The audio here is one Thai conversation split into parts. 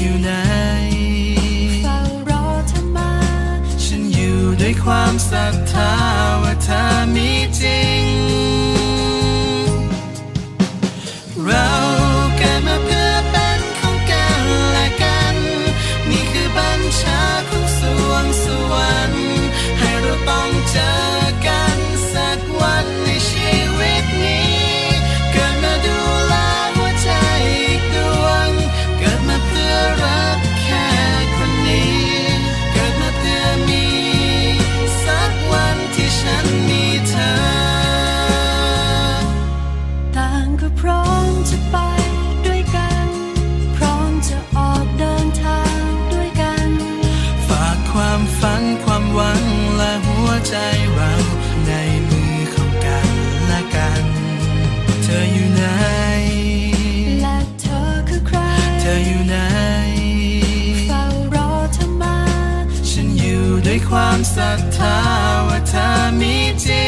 อยู่ไหนเฝ้ารอเธอมา ฉันอยู่ด้วยความศรัทธาว่าเธอมีจริง จะไปด้วยกัน พร้อมจะออกเดินทางด้วยกัน ฝากความฝันความหวังและหัวใจเราในมือของกันและกัน เธออยู่ไหน และเธอคือใคร เธออยู่ไหนฝ้ารอเธอมา ฉันอยู่ด้วยความศรัทธาว่าเธอมีจริง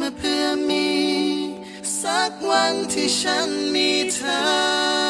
มาเพื่อมี สักวันที่ฉันมีเธอ